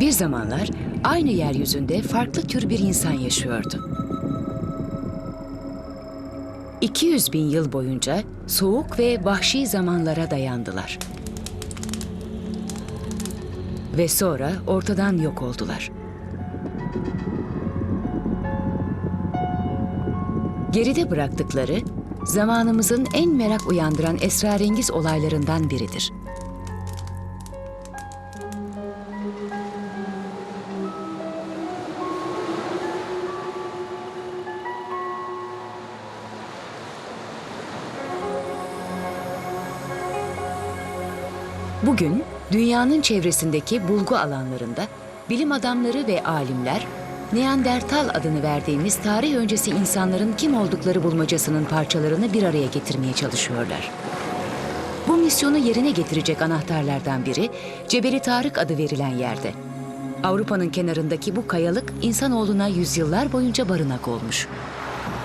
Bir zamanlar aynı yeryüzünde farklı tür bir insan yaşıyordu. 200 bin yıl boyunca soğuk ve vahşi zamanlara dayandılar. Ve sonra ortadan yok oldular. Geride bıraktıkları zamanımızın en merak uyandıran esrarengiz olaylarından biridir. Bugün dünyanın çevresindeki bulgu alanlarında bilim adamları ve alimler Neandertal adını verdiğimiz tarih öncesi insanların kim oldukları bulmacasının parçalarını bir araya getirmeye çalışıyorlar. Bu misyonu yerine getirecek anahtarlardan biri Cebeli Tarık adı verilen yerde. Avrupa'nın kenarındaki bu kayalık insanoğluna yüzyıllar boyunca barınak olmuş.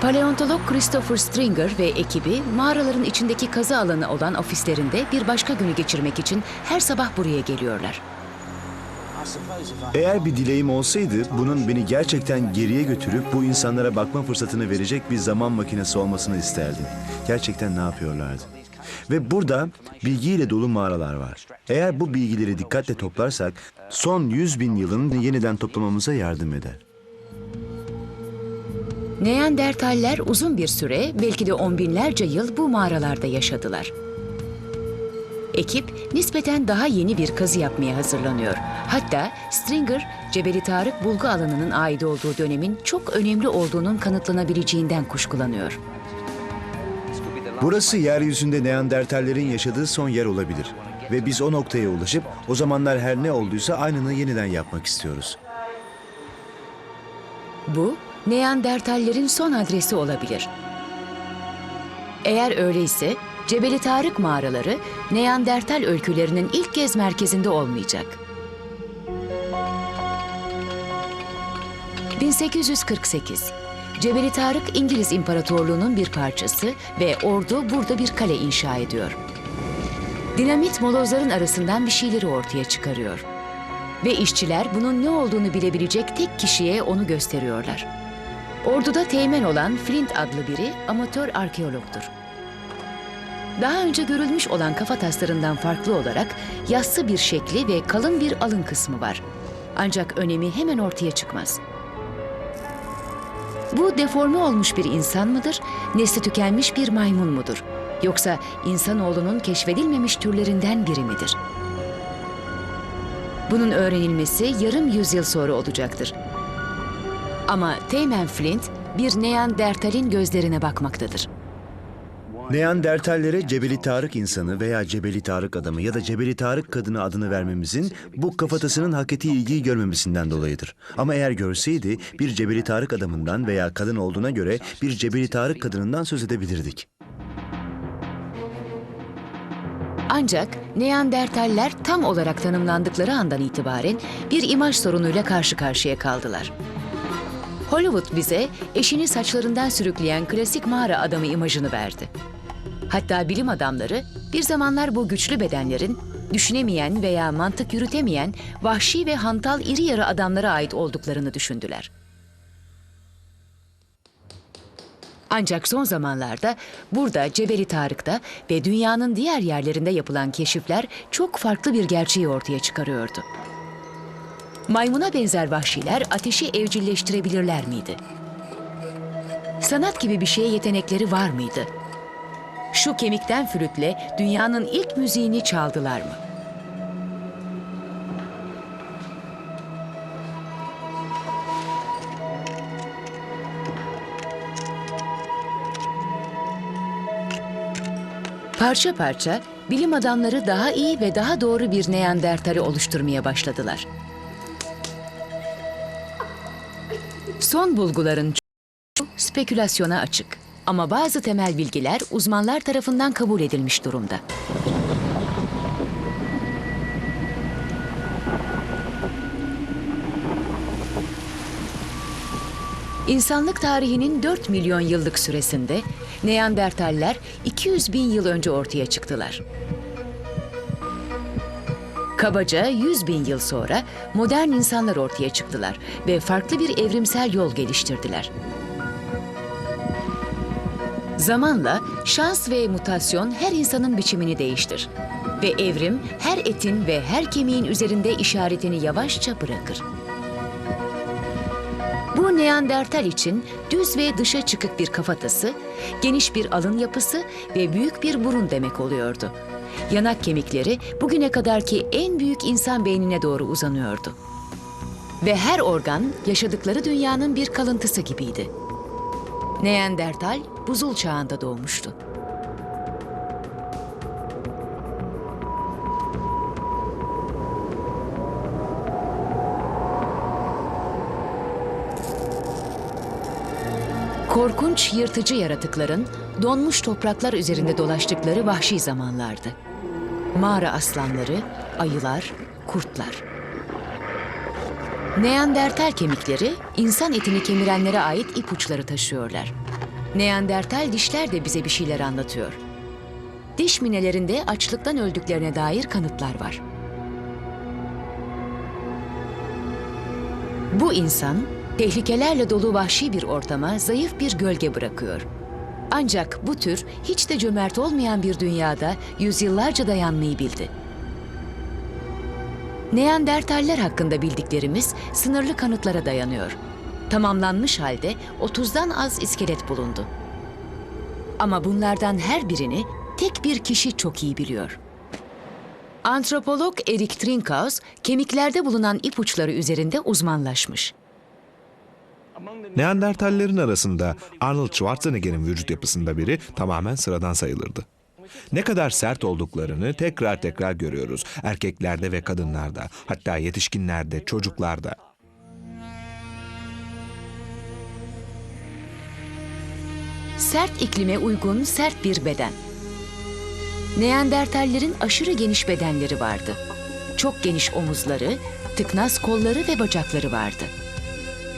Paleontolog Christopher Stringer ve ekibi mağaraların içindeki kazı alanı olan ofislerinde bir başka günü geçirmek için her sabah buraya geliyorlar. Eğer bir dileğim olsaydı bunun beni gerçekten geriye götürüp bu insanlara bakma fırsatını verecek bir zaman makinesi olmasını isterdim. Gerçekten ne yapıyorlardı? Ve burada bilgiyle dolu mağaralar var. Eğer bu bilgileri dikkatle toplarsak son 100 bin yılın yeniden toplamamıza yardım eder. Neandertaller uzun bir süre, belki de on binlerce yıl bu mağaralarda yaşadılar. Ekip nispeten daha yeni bir kazı yapmaya hazırlanıyor. Hatta Stringer, Cebeli Tarık bulgu alanının ait olduğu dönemin çok önemli olduğunun kanıtlanabileceğinden kuşkulanıyor. Burası yeryüzünde Neandertallerin yaşadığı son yer olabilir. Ve biz o noktaya ulaşıp o zamanlar her ne olduysa aynını yeniden yapmak istiyoruz. Bu, Neandertallerin son adresi olabilir. Eğer öyleyse, Cebeli Tarık mağaraları Neandertal öykülerinin ilk kez merkezinde olmayacak. 1848 Cebeli Tarık İngiliz İmparatorluğu'nun bir parçası ve ordu burada bir kale inşa ediyor. Dinamit molozların arasından bir şeyleri ortaya çıkarıyor. Ve işçiler bunun ne olduğunu bilebilecek tek kişiye onu gösteriyorlar. Orduda teğmen olan Flint adlı biri amatör arkeologtur. Daha önce görülmüş olan kafa taslarından farklı olarak yassı bir şekli ve kalın bir alın kısmı var. Ancak önemi hemen ortaya çıkmaz. Bu deforme olmuş bir insan mıdır, nesli tükenmiş bir maymun mudur? Yoksa insanoğlunun keşfedilmemiş türlerinden biri midir? Bunun öğrenilmesi yarım yüzyıl sonra olacaktır. Ama Teğmen Flint bir Neandertal'in gözlerine bakmaktadır. Neandertallere Cebeli Tarık insanı veya Cebeli Tarık adamı ya da Cebeli Tarık kadını adını vermemizin bu kafatasının hak ettiği ilgiyi görmemesinden dolayıdır. Ama eğer görseydi bir Cebeli Tarık adamından veya kadın olduğuna göre bir Cebeli Tarık kadınından söz edebilirdik. Ancak Neandertaller tam olarak tanımlandıkları andan itibaren bir imaj sorunuyla karşı karşıya kaldılar. Hollywood bize eşini saçlarından sürükleyen klasik mağara adamı imajını verdi. Hatta bilim adamları bir zamanlar bu güçlü bedenlerin düşünemeyen veya mantık yürütemeyen vahşi ve hantal iri yarı adamlara ait olduklarını düşündüler. Ancak son zamanlarda burada Cebeli Tarık'ta ve dünyanın diğer yerlerinde yapılan keşifler çok farklı bir gerçeği ortaya çıkarıyordu. Maymuna benzer vahşiler ateşi evcilleştirebilirler miydi? Sanat gibi bir şeye yetenekleri var mıydı? Şu kemikten flütle dünyanın ilk müziğini çaldılar mı? Parça parça bilim adamları daha iyi ve daha doğru bir Neandertal'i oluşturmaya başladılar. Son bulguların çoğu spekülasyona açık. Ama bazı temel bilgiler uzmanlar tarafından kabul edilmiş durumda. İnsanlık tarihinin 4 milyon yıllık süresinde Neandertaller 200 bin yıl önce ortaya çıktılar. Kabaca 100 bin yıl sonra modern insanlar ortaya çıktılar ve farklı bir evrimsel yol geliştirdiler. Zamanla şans ve mutasyon her insanın biçimini değiştir. Ve evrim her etin ve her kemiğin üzerinde işaretini yavaşça bırakır. Bu Neandertal için düz ve dışa çıkık bir kafatası, geniş bir alın yapısı ve büyük bir burun demek oluyordu. Yanak kemikleri bugüne kadarki en büyük insan beynine doğru uzanıyordu. Ve her organ yaşadıkları dünyanın bir kalıntısı gibiydi. Neandertal buzul çağında doğmuştu. Korkunç yırtıcı yaratıkların donmuş topraklar üzerinde dolaştıkları vahşi zamanlardı. Mağara aslanları, ayılar, kurtlar. Neandertal kemikleri insan etini kemirenlere ait ipuçları taşıyorlar. Neandertal dişler de bize bir şeyler anlatıyor. Diş minelerinde açlıktan öldüklerine dair kanıtlar var. Bu insan tehlikelerle dolu vahşi bir ortama zayıf bir gölge bırakıyor. Ancak bu tür hiç de cömert olmayan bir dünyada yüzyıllarca dayanmayı bildi. Neandertaller hakkında bildiklerimiz sınırlı kanıtlara dayanıyor. Tamamlanmış halde 30'dan az iskelet bulundu. Ama bunlardan her birini tek bir kişi çok iyi biliyor. Antropolog Erik Trinkhaus kemiklerde bulunan ipuçları üzerinde uzmanlaşmış. Neandertallerin arasında Arnold Schwarzenegger'in vücut yapısında biri tamamen sıradan sayılırdı. Ne kadar sert olduklarını tekrar tekrar görüyoruz. Erkeklerde ve kadınlarda, hatta yetişkinlerde, çocuklarda. Sert iklime uygun sert bir beden. Neandertallerin aşırı geniş bedenleri vardı. Çok geniş omuzları, tıknaz kolları ve bacakları vardı.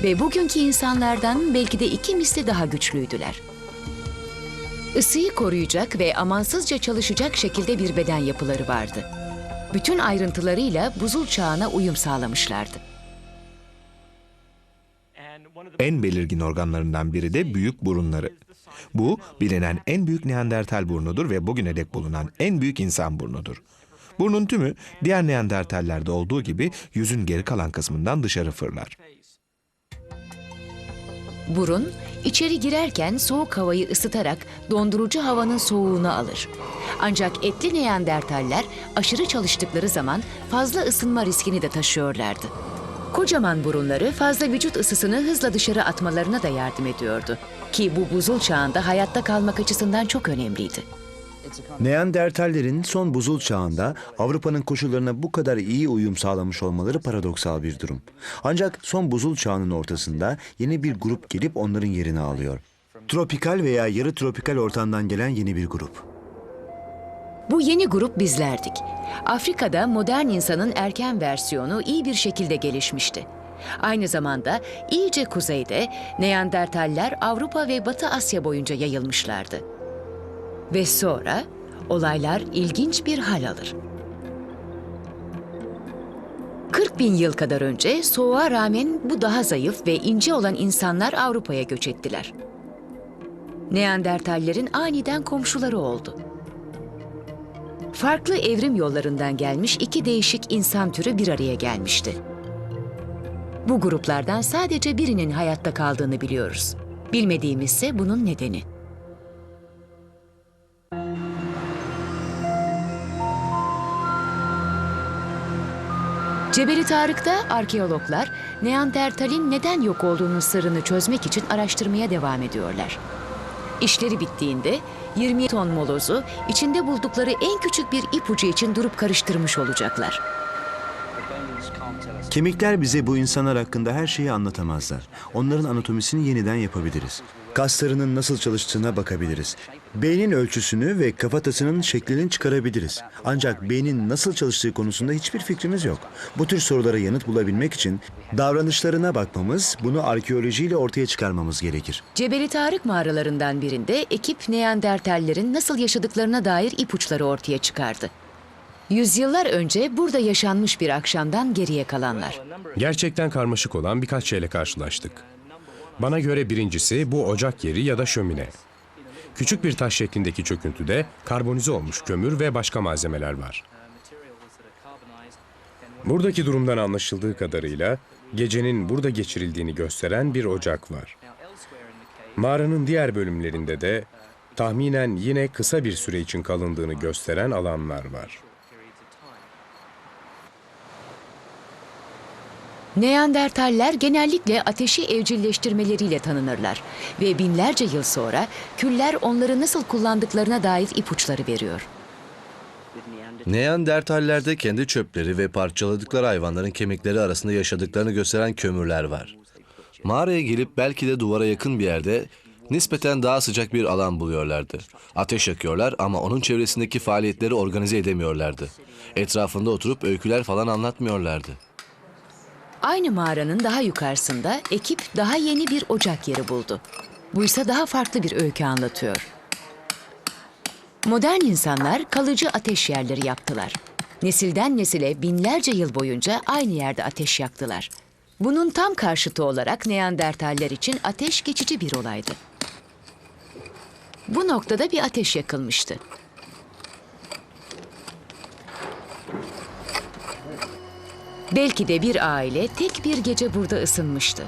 Ve bugünkü insanlardan belki de iki misli daha güçlüydüler. Isıyı koruyacak ve amansızca çalışacak şekilde bir beden yapıları vardı. Bütün ayrıntılarıyla buzul çağına uyum sağlamışlardı. En belirgin organlarından biri de büyük burunları. Bu bilinen en büyük Neandertal burnudur ve bugüne dek bulunan en büyük insan burnudur. Burnun tümü diğer Neandertallerde olduğu gibi yüzün geri kalan kısmından dışarı fırlar. Burun, içeri girerken soğuk havayı ısıtarak dondurucu havanın soğuğunu alır. Ancak etli Neandertaller aşırı çalıştıkları zaman fazla ısınma riskini de taşıyorlardı. Kocaman burunları fazla vücut ısısını hızla dışarı atmalarına da yardım ediyordu. Ki bu buzul çağında hayatta kalmak açısından çok önemliydi. Neandertallerin son buzul çağında Avrupa'nın koşullarına bu kadar iyi uyum sağlamış olmaları paradoksal bir durum. Ancak son buzul çağının ortasında yeni bir grup gelip onların yerini alıyor. Tropikal veya yarı tropikal ortamdan gelen yeni bir grup. Bu yeni grup bizlerdik. Afrika'da modern insanın erken versiyonu iyi bir şekilde gelişmişti. Aynı zamanda iyice kuzeyde Neandertaller Avrupa ve Batı Asya boyunca yayılmışlardı. Ve sonra olaylar ilginç bir hal alır. 40 bin yıl kadar önce soğuğa rağmen bu daha zayıf ve ince olan insanlar Avrupa'ya göç ettiler. Neandertallerin aniden komşuları oldu. Farklı evrim yollarından gelmiş iki değişik insan türü bir araya gelmişti. Bu gruplardan sadece birinin hayatta kaldığını biliyoruz. Bilmediğimizse bunun nedeni. Cebeli Tarık'ta arkeologlar Neandertal'in neden yok olduğunun sırrını çözmek için araştırmaya devam ediyorlar. İşleri bittiğinde 20 ton molozu içinde buldukları en küçük bir ipucu için durup karıştırmış olacaklar. Kemikler bize bu insanlar hakkında her şeyi anlatamazlar. Onların anatomisini yeniden yapabiliriz. Kaslarının nasıl çalıştığına bakabiliriz. Beynin ölçüsünü ve kafatasının şeklini çıkarabiliriz. Ancak beynin nasıl çalıştığı konusunda hiçbir fikrimiz yok. Bu tür sorulara yanıt bulabilmek için davranışlarına bakmamız, bunu arkeolojiyle ortaya çıkarmamız gerekir. Cebeli Tarık mağaralarından birinde ekip Neandertallerin nasıl yaşadıklarına dair ipuçları ortaya çıkardı. Yüzyıllar önce burada yaşanmış bir akşamdan geriye kalanlar. Gerçekten karmaşık olan birkaç şeyle karşılaştık. Bana göre birincisi bu ocak yeri ya da şömine. Küçük bir taş şeklindeki çöküntüde karbonize olmuş kömür ve başka malzemeler var. Buradaki durumdan anlaşıldığı kadarıyla gecenin burada geçirildiğini gösteren bir ocak var. Mağaranın diğer bölümlerinde de tahminen yine kısa bir süre için kalındığını gösteren alanlar var. Neandertaller genellikle ateşi evcilleştirmeleriyle tanınırlar ve binlerce yıl sonra küller onları nasıl kullandıklarına dair ipuçları veriyor. Neandertallerde kendi çöpleri ve parçaladıkları hayvanların kemikleri arasında yaşadıklarını gösteren kömürler var. Mağaraya gelip belki de duvara yakın bir yerde nispeten daha sıcak bir alan buluyorlardı. Ateş yakıyorlar ama onun çevresindeki faaliyetleri organize edemiyorlardı. Etrafında oturup öyküler falan anlatmıyorlardı. Aynı mağaranın daha yukarısında ekip daha yeni bir ocak yeri buldu. Bu ise daha farklı bir öykü anlatıyor. Modern insanlar kalıcı ateş yerleri yaptılar. Nesilden nesile binlerce yıl boyunca aynı yerde ateş yaktılar. Bunun tam karşıtı olarak Neandertaller için ateş geçici bir olaydı. Bu noktada bir ateş yakılmıştı. Belki de bir aile tek bir gece burada ısınmıştı.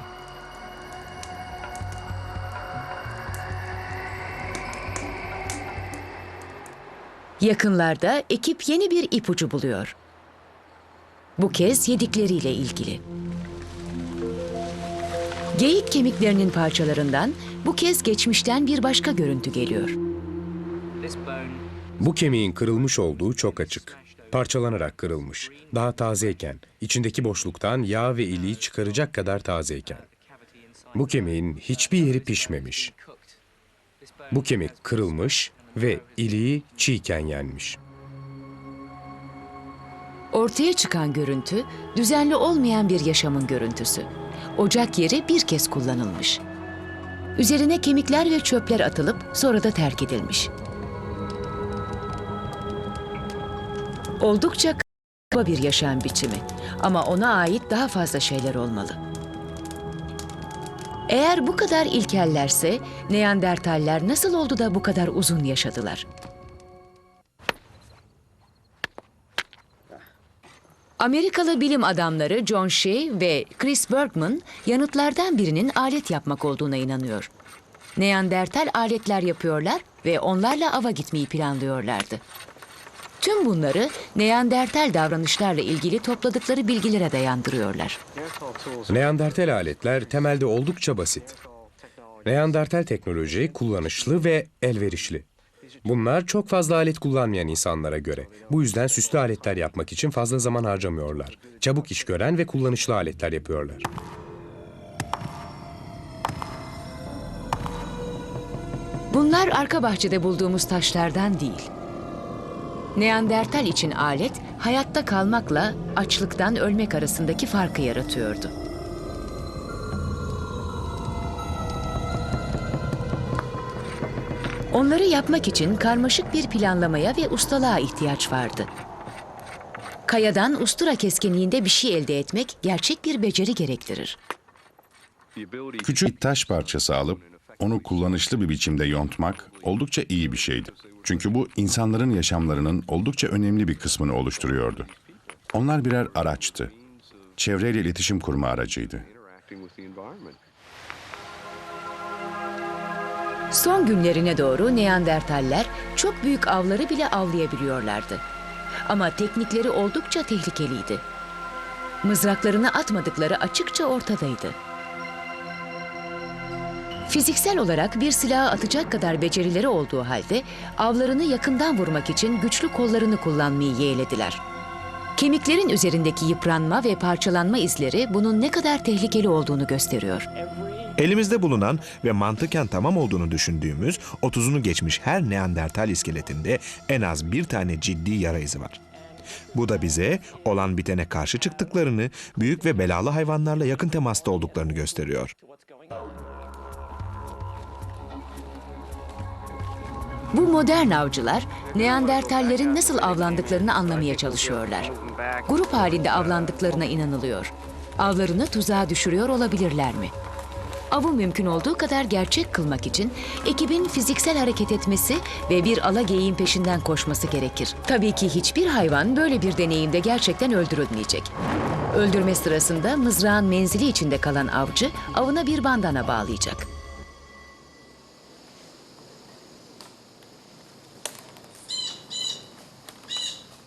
Yakınlarda ekip yeni bir ipucu buluyor. Bu kez yedikleriyle ilgili. Geyik kemiklerinin parçalarından bu kez geçmişten bir başka görüntü geliyor. Bu kemiğin kırılmış olduğu çok açık. Parçalanarak kırılmış. Daha tazeyken, içindeki boşluktan yağ ve iliği çıkaracak kadar tazeyken. Bu kemiğin hiçbir yeri pişmemiş. Bu kemik kırılmış ve iliği çiğken yenmiş. Ortaya çıkan görüntü düzenli olmayan bir yaşamın görüntüsü. Ocak yeri bir kez kullanılmış. Üzerine kemikler ve çöpler atılıp sonra da terk edilmiş. Oldukça kaba bir yaşam biçimi ama ona ait daha fazla şeyler olmalı. Eğer bu kadar ilkellerse Neandertaller nasıl oldu da bu kadar uzun yaşadılar? Amerikalı bilim adamları John Shea ve Chris Bergman yanıtlardan birinin alet yapmak olduğuna inanıyor. Neandertal aletler yapıyorlar ve onlarla ava gitmeyi planlıyorlardı. Tüm bunları Neandertal davranışlarla ilgili topladıkları bilgilere dayandırıyorlar. Neandertal aletler temelde oldukça basit. Neandertal teknoloji kullanışlı ve elverişli. Bunlar çok fazla alet kullanmayan insanlara göre. Bu yüzden süslü aletler yapmak için fazla zaman harcamıyorlar. Çabuk iş gören ve kullanışlı aletler yapıyorlar. Bunlar arka bahçede bulduğumuz taşlardan değil. Neandertal için alet hayatta kalmakla açlıktan ölmek arasındaki farkı yaratıyordu. Onları yapmak için karmaşık bir planlamaya ve ustalığa ihtiyaç vardı. Kayadan ustura keskinliğinde bir şey elde etmek gerçek bir beceri gerektirir. Küçük bir taş parçası alıp onu kullanışlı bir biçimde yontmak oldukça iyi bir şeydi. Çünkü bu insanların yaşamlarının oldukça önemli bir kısmını oluşturuyordu. Onlar birer araçtı. Çevreyle iletişim kurma aracıydı. Son günlerine doğru Neandertaller çok büyük avları bile avlayabiliyorlardı. Ama teknikleri oldukça tehlikeliydi. Mızraklarını atmadıkları açıkça ortadaydı. Fiziksel olarak bir silahı atacak kadar becerileri olduğu halde avlarını yakından vurmak için güçlü kollarını kullanmayı yeğlediler. Kemiklerin üzerindeki yıpranma ve parçalanma izleri bunun ne kadar tehlikeli olduğunu gösteriyor. Elimizde bulunan ve mantıken tamam olduğunu düşündüğümüz 30'unu geçmiş her Neandertal iskeletinde en az bir tane ciddi yara izi var. Bu da bize olan bitene karşı çıktıklarını, büyük ve belalı hayvanlarla yakın temasta olduklarını gösteriyor. Bu modern avcılar Neandertallerin nasıl avlandıklarını anlamaya çalışıyorlar. Grup halinde avlandıklarına inanılıyor. Avlarını tuzağa düşürüyor olabilirler mi? Avı mümkün olduğu kadar gerçek kılmak için ekibin fiziksel hareket etmesi ve bir ala geyiğin peşinden koşması gerekir. Tabii ki hiçbir hayvan böyle bir deneyimde gerçekten öldürülmeyecek. Öldürme sırasında mızrağın menzili içinde kalan avcı avına bir bandana bağlayacak.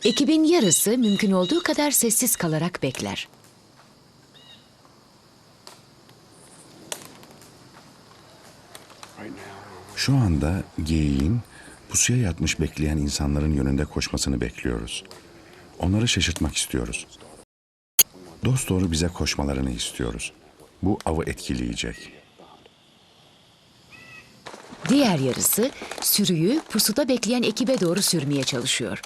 Ekibin yarısı mümkün olduğu kadar sessiz kalarak bekler. Şu anda geyiğin pusuya yatmış bekleyen insanların yönünde koşmasını bekliyoruz. Onları şaşırtmak istiyoruz. Dost doğru bize koşmalarını istiyoruz. Bu avı etkileyecek. Diğer yarısı sürüyü pusuda bekleyen ekibe doğru sürmeye çalışıyor.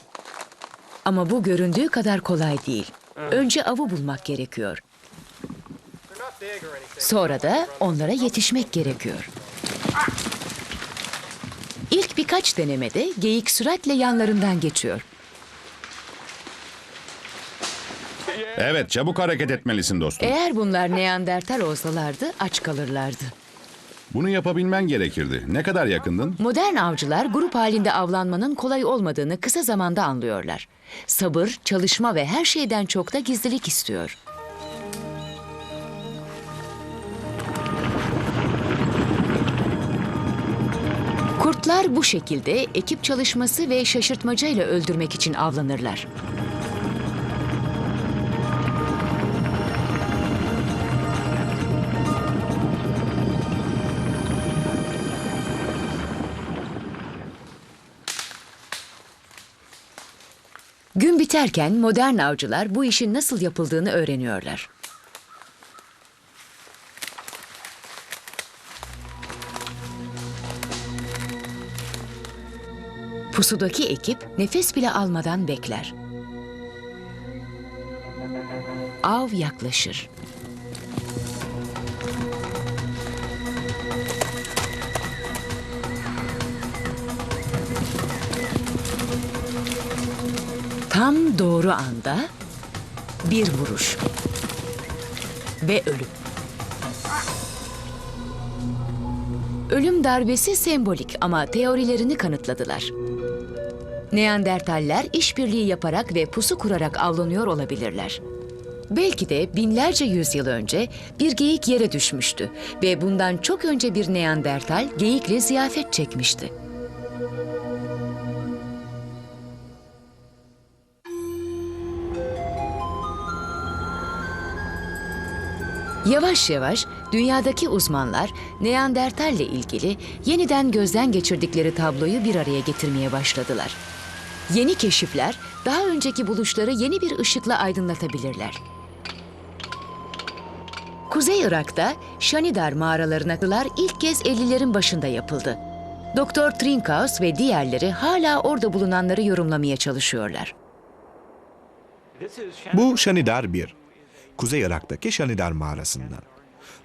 Ama bu göründüğü kadar kolay değil. Önce avı bulmak gerekiyor. Sonra da onlara yetişmek gerekiyor. İlk birkaç denemede geyik süratle yanlarından geçiyor. Evet, çabuk hareket etmelisin dostum. Eğer bunlar Neandertal olsalardı aç kalırlardı. Bunu yapabilmen gerekirdi. Ne kadar yakındın? Modern avcılar grup halinde avlanmanın kolay olmadığını kısa zamanda anlıyorlar. Sabır, çalışma ve her şeyden çok da gizlilik istiyor. Kurtlar bu şekilde ekip çalışması ve şaşırtmacayla öldürmek için avlanırlar. Gün biterken modern avcılar bu işin nasıl yapıldığını öğreniyorlar. Pusudaki ekip nefes bile almadan bekler. Av yaklaşır. Tam doğru anda bir vuruş ve ölüm. Ölüm darbesi sembolik ama teorilerini kanıtladılar. Neandertaller işbirliği yaparak ve pusu kurarak avlanıyor olabilirler. Belki de binlerce yüzyıl önce bir geyik yere düşmüştü ve bundan çok önce bir Neandertal geyikle ziyafet çekmişti. Yavaş yavaş dünyadaki uzmanlar Neandertal ile ilgili yeniden gözden geçirdikleri tabloyu bir araya getirmeye başladılar. Yeni keşifler daha önceki buluşları yeni bir ışıkla aydınlatabilirler. Kuzey Irak'ta Şanidar mağaralarına kılar ilk kez 50'lerin başında yapıldı. Doktor Trinkaus ve diğerleri hala orada bulunanları yorumlamaya çalışıyorlar. Bu Şanidar 1. Kuzey Irak'taki Şanidar mağarasından.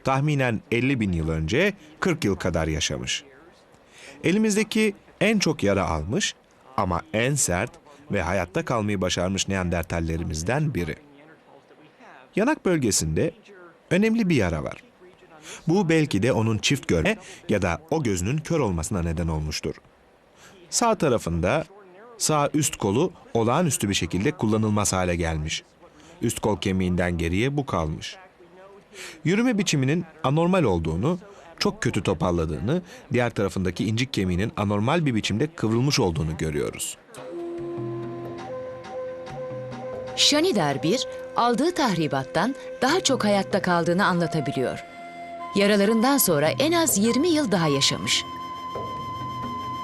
Tahminen 50 bin yıl önce 40 yıl kadar yaşamış. Elimizdeki en çok yara almış ama en sert ve hayatta kalmayı başarmış Neandertallerimizden biri. Yanak bölgesinde önemli bir yara var. Bu belki de onun çift görme ya da o gözünün kör olmasına neden olmuştur. Sağ tarafında sağ üst kolu olağanüstü bir şekilde kullanılmaz hale gelmiş. Üst kol kemiğinden geriye bu kalmış. Yürüme biçiminin anormal olduğunu, çok kötü topalladığını, diğer tarafındaki incik kemiğinin anormal bir biçimde kıvrılmış olduğunu görüyoruz. Şanidar 1, aldığı tahribattan daha çok hayatta kaldığını anlatabiliyor. Yaralarından sonra en az 20 yıl daha yaşamış.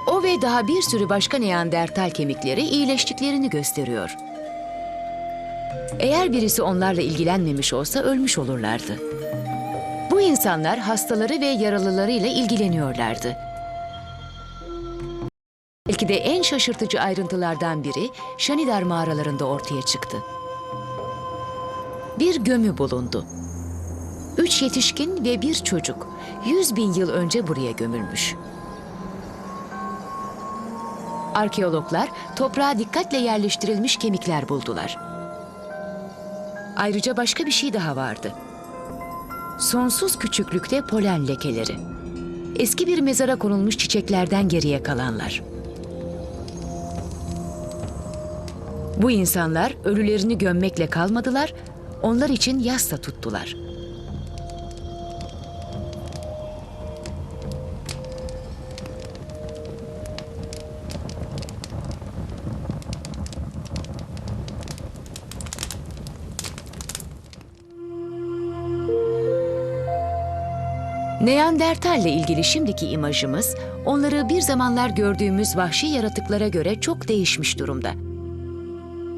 O ve daha bir sürü başka Neandertal kemikleri iyileştiklerini gösteriyor. Eğer birisi onlarla ilgilenmemiş olsa ölmüş olurlardı. Bu insanlar hastaları ve yaralılarıyla ilgileniyorlardı. Belki de en şaşırtıcı ayrıntılardan biri Şanidar mağaralarında ortaya çıktı. Bir gömü bulundu. Üç yetişkin ve bir çocuk 100 bin yıl önce buraya gömülmüş. Arkeologlar toprağa dikkatle yerleştirilmiş kemikler buldular. Ayrıca başka bir şey daha vardı. Sonsuz küçüklükte polen lekeleri. Eski bir mezara konulmuş çiçeklerden geriye kalanlar. Bu insanlar ölülerini gömmekle kalmadılar, onlar için yas da tuttular. Neandertal ile ilgili şimdiki imajımız, onları bir zamanlar gördüğümüz vahşi yaratıklara göre çok değişmiş durumda.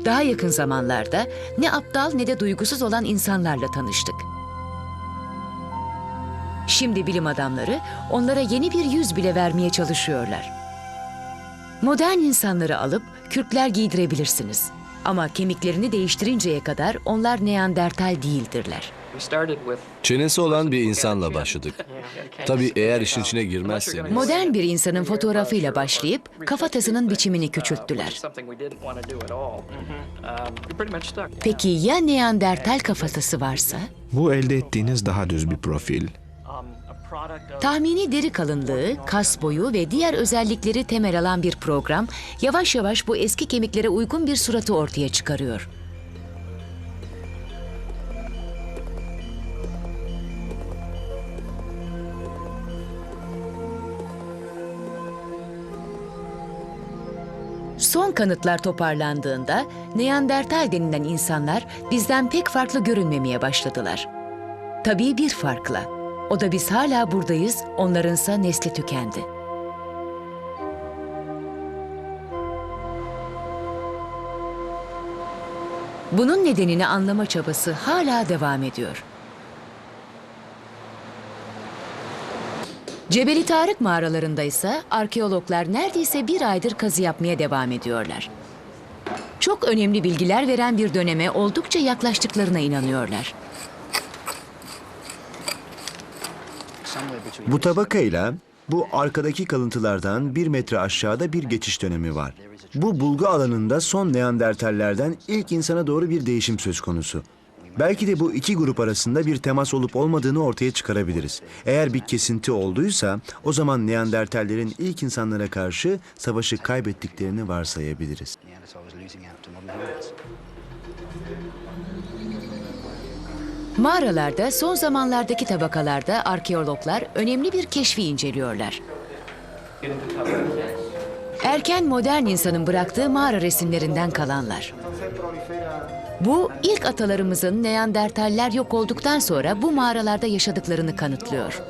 Daha yakın zamanlarda ne aptal ne de duygusuz olan insanlarla tanıştık. Şimdi bilim adamları onlara yeni bir yüz bile vermeye çalışıyorlar. Modern insanları alıp kürkler giydirebilirsiniz. Ama kemiklerini değiştirinceye kadar onlar Neandertal değildirler. Çenesi olan bir insanla başladık. Tabii eğer işin içine girmezseniz. Modern bir insanın fotoğrafıyla başlayıp kafatasının biçimini küçülttüler. Peki ya Neandertal kafatası varsa? Bu elde ettiğiniz daha düz bir profil. Tahmini deri kalınlığı, kas boyu ve diğer özellikleri temel alan bir program yavaş yavaş bu eski kemiklere uygun bir suratı ortaya çıkarıyor. Son kanıtlar toparlandığında Neandertal denilen insanlar bizden pek farklı görünmemeye başladılar. Tabii bir farkla. O da biz hala buradayız, onlarınsa nesli tükendi. Bunun nedenini anlama çabası hala devam ediyor. Cebeli Tarık mağaralarında ise arkeologlar neredeyse bir aydır kazı yapmaya devam ediyorlar. Çok önemli bilgiler veren bir döneme oldukça yaklaştıklarına inanıyorlar. Bu tabakayla bu arkadaki kalıntılardan bir metre aşağıda bir geçiş dönemi var. Bu bulgu alanında son Neandertallerden ilk insana doğru bir değişim söz konusu. Belki de bu iki grup arasında bir temas olup olmadığını ortaya çıkarabiliriz. Eğer bir kesinti olduysa o zaman Neandertallerin ilk insanlara karşı savaşı kaybettiklerini varsayabiliriz. Mağaralarda son zamanlardaki tabakalarda arkeologlar önemli bir keşfi inceliyorlar. Erken modern insanın bıraktığı mağara resimlerinden kalanlar. Bu ilk atalarımızın Neandertaller yok olduktan sonra bu mağaralarda yaşadıklarını kanıtlıyor.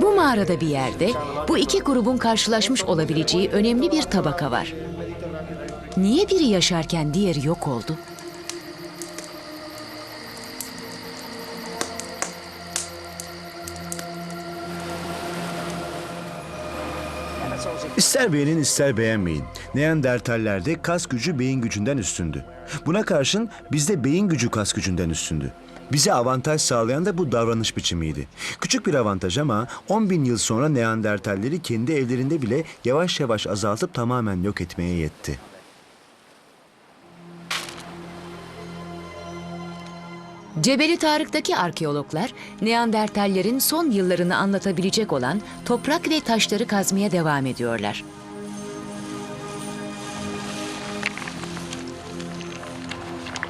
Bu mağarada bir yerde bu iki grubun karşılaşmış olabileceği önemli bir tabaka var. Niye biri yaşarken diğeri yok oldu? İster beğenin ister beğenmeyin. Neandertallerde kas gücü beyin gücünden üstündü. Buna karşın bizde beyin gücü kas gücünden üstündü. Bize avantaj sağlayan da bu davranış biçimiydi. Küçük bir avantaj ama 10 bin yıl sonra Neandertalleri kendi evlerinde bile yavaş yavaş azaltıp tamamen yok etmeye yetti. Cebeli Tarık'taki arkeologlar Neandertallerin son yıllarını anlatabilecek olan toprak ve taşları kazmaya devam ediyorlar.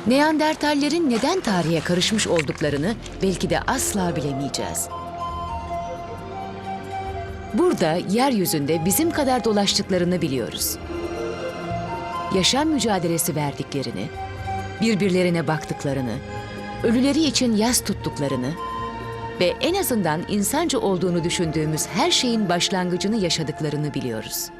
Neandertallerin neden tarihe karışmış olduklarını belki de asla bilemeyeceğiz. Burada yeryüzünde bizim kadar dolaştıklarını biliyoruz. Yaşam mücadelesi verdiklerini, birbirlerine baktıklarını, ölüleri için yas tuttuklarını ve en azından insanca olduğunu düşündüğümüz her şeyin başlangıcını yaşadıklarını biliyoruz.